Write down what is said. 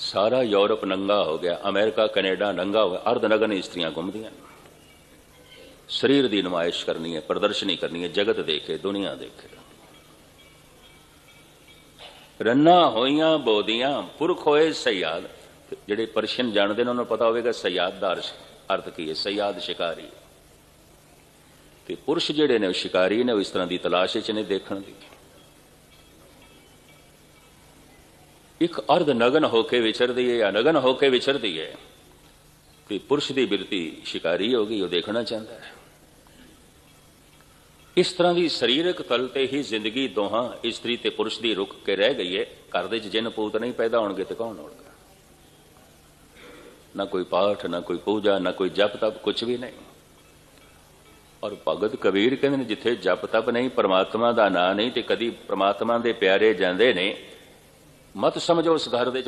ਸਾਰਾ ਯੂਰਪ ਨੰਗਾ ਹੋ ਗਿਆ, ਅਮਰੀਕਾ, ਕੈਨੇਡਾ ਨੰਗਾ ਹੋ ਗਿਆ, ਅਰਧ ਨਗਨ ਇਸਤਰੀਆਂ ਘੁੰਮਦੀਆਂ। ਸਰੀਰ ਦੀ ਨਮਾਇਸ਼ ਕਰਨੀ ਹੈ, ਪ੍ਰਦਰਸ਼ਨੀ ਕਰਨੀ ਹੈ, ਜਗਤ ਦੇਖੇ, ਦੁਨੀਆ ਦੇਖੇ। ਰੰਨਾ ਹੋਈਆਂ ਬੋਦੀਆਂ ਪੁਰਖ ਹੋਏ ਸਯਾਦ। ਜਿਹੜੇ ਪਰਸ਼ੀਅਨ ਜਾਣਦੇ ਨੇ, ਉਹਨਾਂ ਨੂੰ ਪਤਾ ਹੋਵੇਗਾ ਸਯਾਦ ਦਾ ਅਰਥ ਕੀ ਹੈ? ਸਯਾਦ ਸ਼ਿਕਾਰੀ। ਤੇ ਪੁਰਸ਼ ਜਿਹੜੇ ਨੇ, ਉਹ ਸ਼ਿਕਾਰੀ ਨੇ, ਉਹ ਇਸ ਤਰ੍ਹਾਂ ਦੀ ਤਲਾਸ਼ ਵਿੱਚ ਨੇ ਦੇਖਣ ਦੀ। ਇੱਕ ਅਰਧ ਨਗਨ ਹੋ ਕੇ ਵਿਚਰਦੀ ਹੈ ਜਾਂ ਨਗਨ ਹੋ ਕੇ ਵਿਚਰਦੀ ਹੈ ਤੇ ਪੁਰਸ਼ ਦੀ ਬਿਰਤੀ ਸ਼ਿਕਾਰੀ ਹੋ ਗਈ, ਉਹ ਦੇਖਣਾ ਚਾਹੁੰਦਾ ਹੈ। ਇਸ ਤਰ੍ਹਾਂ ਦੀ ਸਰੀਰਕ ਤਲ ਤੇ ਹੀ ਜ਼ਿੰਦਗੀ ਦੋਹਾਂ, ਇਸਤਰੀ ਤੇ ਪੁਰਸ਼ ਦੀ ਰੁਕ ਕੇ ਰਹਿ ਗਈ ਹੈ ਘਰ ਦੇ ਚ ਜਿੰਨ ਪੂਤ ਨਹੀਂ ਪੈਦਾ ਹੋਣਗੇ ਤੇ ਕੌਣ ਹੋਣਗਾ? ਨਾ ਕੋਈ ਪਾਠ, ਨਾ ਕੋਈ ਪੂਜਾ, ਨਾ ਕੋਈ ਜਪ ਤਪ ਕੁਝ ਵੀ ਨਹੀਂ। ਔਰ ਭਗਤ ਕਬੀਰ ਕਹਿੰਦੇ ਨੇ, ਜਿੱਥੇ ਜਪ ਤਪ ਨਹੀਂ, ਪਰਮਾਤਮਾ ਦਾ ਨਾਂ ਨਹੀਂ ਤੇ ਕਦੀ ਪਰਮਾਤਮਾ ਦੇ ਪਿਆਰੇ ਜਾਂਦੇ ਨੇ ਮਤ ਸਮਝੋ ਉਸ ਘਰ ਦੇ 'ਚ